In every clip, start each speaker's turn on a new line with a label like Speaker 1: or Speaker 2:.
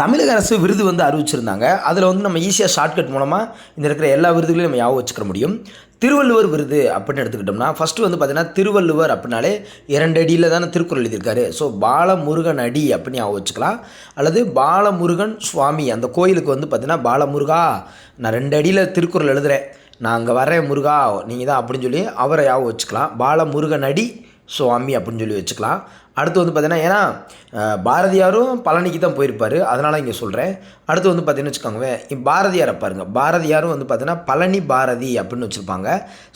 Speaker 1: தமிழக அரசு விருது வந்து அறிவிச்சிருந்தாங்க. அதில் வந்து நம்ம ஈஸியாக ஷார்ட்கட் மூலமாக இந்த இருக்கிற எல்லா விருதுகளையும் நம்ம ஞாபகம் வச்சுக்க முடியும். திருவள்ளுவர் விருது அப்படின்னு எடுத்துக்கிட்டோம்னா ஃபஸ்ட்டு வந்து பார்த்திங்கன்னா திருவள்ளுவர் அப்படின்னாலே இரண்டு அடியில் தானே திருக்குறள் எழுதியிருக்காரு. ஸோ பாலமுருகன் அடி அப்படின்னு யாவும் வச்சுக்கலாம். அல்லது பாலமுருகன் சுவாமி அந்த கோயிலுக்கு வந்து பார்த்தீங்கன்னா பாலமுருகா நான் ரெண்டு அடியில் திருக்குறள் எழுதுகிறேன் நான் அங்கே வரேன் முருகா நீங்கள் தான் அப்படின்னு சொல்லி அவரை ஞாபகம் வச்சுக்கலாம். பாலமுருகன் அடி சுவாமி அப்படின்னு சொல்லி வச்சுக்கலாம். அடுத்து வந்து பார்த்தீங்கன்னா ஏன்னா பாரதியாரும் பழனிக்கு தான் போயிருப்பார். அதனால் இங்கே சொல்கிறேன் அடுத்து வந்து பார்த்தீங்கன்னு வச்சுக்கோங்க பாரதியாரை பாருங்கள் பாரதியாரும் வந்து பார்த்தீங்கன்னா பழனி பாரதி அப்படின்னு வச்சுருப்பாங்க.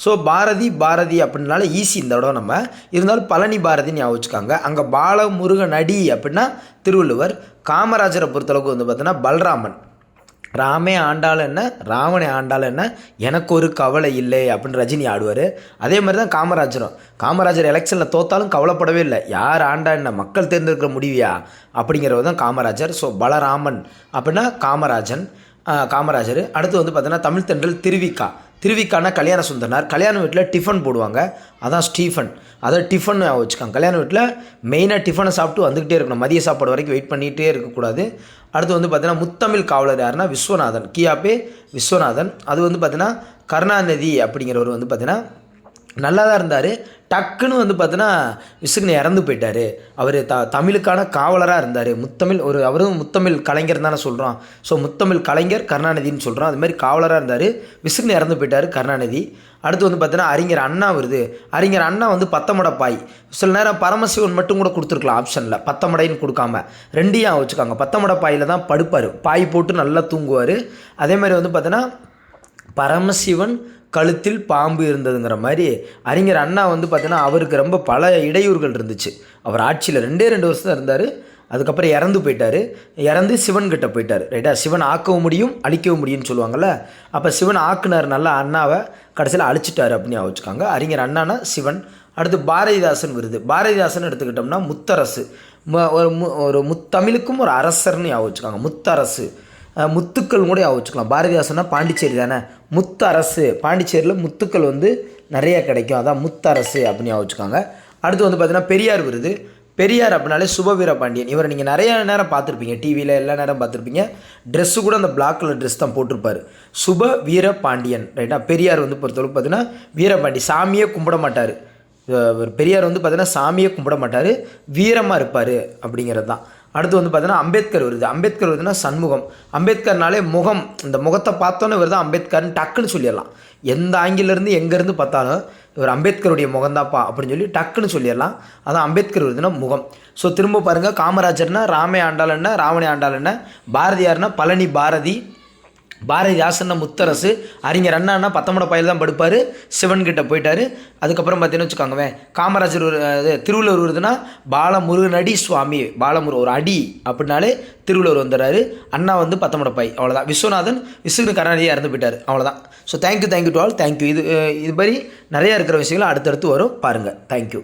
Speaker 1: ஸோ பாரதி பாரதி அப்படின்னால ஈஸி இந்த இடம் நம்ம. இருந்தாலும் பழனி பாரதின்னு ஞாபகம் வச்சுக்காங்க. அங்கே பாலமுருகன் அடி அப்படின்னா திருவள்ளுவர். காமராஜரை பொறுத்தளவுக்கு வந்து பார்த்தீங்கன்னா பல்ராமன். ராமே ஆண்டால் என்ன? ராவணே ஆண்டால் என்ன? எனக்கு ஒரு கவலை இல்லை அப்படின்னு ரஜினி ஆடுவார். அதே மாதிரி தான் காமராஜரும். காமராஜர் எலெக்ஷனில் தோத்தாலும் கவலைப்படவே இல்லை. யார் ஆண்டா என்ன? மக்கள் தேர்ந்தெடுக்கிற முடிவியா? அப்படிங்கிறது தான் காமராஜர். ஸோ பலராமன். அப்படின்னா காமராஜன். காமராஜர். அடுத்து வந்து பார்த்தீங்கன்னா தமிழ் தென்றல் திருவிக்கா. திருவிக்கான கல்யாண சுந்தரனார். கல்யாண வீட்டில் டிஃபன் போடுவாங்க. அதான் ஸ்டீஃபன். அதை டிஃபன் வச்சுக்காங்க. கல்யாண வீட்டில் மெயினாக டிஃபனை சாப்பிட்டு வந்துக்கிட்டே இருக்கணும். மதிய சாப்பாடு வரைக்கும் வெயிட் பண்ணிகிட்டே இருக்கக்கூடாது. அடுத்து வந்து பார்த்தீங்கன்னா முத்தமிழ் காவலர் யாருன்னா விஸ்வநாதன். கியாபே விஸ்வநாதன். அது வந்து பார்த்தீங்கன்னா கருணாநிதி அப்படிங்கிறவர் வந்து பார்த்தீங்கன்னா நல்லா தான் இருந்தார். டக்குன்னு வந்து பார்த்தோன்னா விசுகுன்னு இறந்து போயிட்டார். அவர் த தமிழுக்கான காவலராக இருந்தார். முத்தமிழ் ஒரு அவரும் முத்தமிழ் கலைஞர் தானே சொல்கிறோம் ஸோ முத்தமிழ் கலைஞர் கருணாநிதின்னு சொல்கிறோம் அது மாதிரி காவலராக இருந்தார். விசுகுன்னு இறந்து போயிட்டார் கருணாநிதி. அடுத்து வந்து பார்த்தோன்னா அறிஞர் அண்ணா வருது. அறிஞர் அண்ணா வந்து பத்தமட பாய் சில நேரம் பரமசிவன் மட்டும் கூட கொடுத்துருக்கலாம் ஆப்ஷனில் பத்தமடைன்னு கொடுக்காம. ரெண்டையும் வச்சுக்காங்க. பத்தமட பாயில் தான் படுப்பார். பாய் போட்டு நல்லா தூங்குவார். அதே மாதிரி வந்து பார்த்தோன்னா பரமசிவன் கழுத்தில் பாம்பு இருந்ததுங்கிற மாதிரி அறிஞர் அண்ணா வந்து பார்த்தீங்கன்னா அவருக்கு ரொம்ப பல இடையூறுகள் இருந்துச்சு. அவர் ஆட்சியில் ரெண்டே ரெண்டு வருஷம் தான் இருந்தார். அதுக்கப்புறம் இறந்து போயிட்டார். இறந்து சிவன் கிட்ட போயிட்டார். ரைட்டா சிவன் ஆக்கவும் முடியும் அழிக்கவும் முடியும்னு சொல்லுவாங்கள்ல அப்போ சிவன் ஆக்குனார் நல்லா அண்ணாவை கடைசியில் அழிச்சிட்டார் அப்படின்னு வச்சுக்காங்க. அறிஞர் அண்ணானா சிவன். அடுத்து பாரதிதாசன் விருது. பாரதிதாசன் எடுத்துக்கிட்டோம்னா முத்தரசு. ஒரு மு ஒரு முத்தமிழுக்கும் ஒரு அரசர்னு ஞாபகம் வச்சுக்காங்க. முத்தரசு. முத்துக்கள் கூட ஞாபகம் வச்சுக்கலாம். பாரதிதாசன்னா பாண்டிச்சேரி தானே? முத்தரசு. பாண்டிச்சேரியில் முத்துக்கள் வந்து நிறைய கிடைக்கும். அதான் முத்தரசு அப்படின்னு ஞாபகம் வச்சுக்காங்க. அடுத்து வந்து பார்த்தீங்கன்னா பெரியார் விருது. பெரியார் அப்படின்னாலே சுபவீர பாண்டியன். இவரை நீங்கள் நிறைய நேரம் பார்த்துருப்பீங்க. டிவியில் எல்லா நேரம் பார்த்துருப்பீங்க. ட்ரெஸ்ஸு கூட அந்த பிளாக் கலர் ட்ரெஸ் தான் போட்டிருப்பாரு. சுப வீர பாண்டியன் ரைட்டா பெரியார் வந்து பொறுத்தளவுக்கு பார்த்தீங்கன்னா வீரபாண்டி. சாமியே கும்பிட மாட்டார். பெரியார் வந்து பார்த்தீங்கன்னா சாமியை கும்பிட மாட்டார் வீரமாக இருப்பார் அப்படிங்கிறது தான். அடுத்து வந்து பார்த்தீங்கன்னா அம்பேத்கர் வருது. அம்பேத்கர் வருதுன்னா சண்முகம். அம்பேத்கர்னாலே முகம். இந்த முகத்தை பார்த்தோன்னே இவர் தான் அம்பேத்கர்னு டக்குன்னு சொல்லிடலாம். எந்த ஆங்கிலேருந்து எங்கேருந்து பார்த்தாலும் இவர் அம்பேத்கருடைய முகம்தாப்பா அப்படின்னு சொல்லி டக்குன்னு சொல்லிடலாம். அதான் அம்பேத்கர் வருதுன்னா முகம். ஸோ திரும்ப பாருங்கள் காமராஜர்னா ராமே ஆண்டாள் என்ன ராவணே ஆண்டாள் என்ன பாரதியார்னா பழனி பாரதி பாரதிதாசன் முத்தரசு அறிஞர் அண்ணா பத்தொம்பது பயில் தான் படுப்பார் சிவன் போயிட்டார். அதுக்கப்புறம் பார்த்தீங்கன்னு வச்சுக்கோங்கவேன் காமராஜர் இது திருவள்ளுவர் வருதுன்னா பாலமுருகனடி சுவாமி பாலமுரு ஒரு அடி அப்படின்னாலே திருவள்ளுவர் வந்துடுறாரு. அண்ணா வந்து பத்தொம்பது பை அவ்வளோதான் விஸ்வநாதன் விஸ்வனு கருணாநிதியாக இறந்து போயிட்டார் அவ்வளோதான் so thank you thank you to all thank you இது இது மாதிரி நிறையா இருக்கிற விஷயங்கள் அடுத்தடுத்து வரும். பாருங்கள் தேங்க்யூ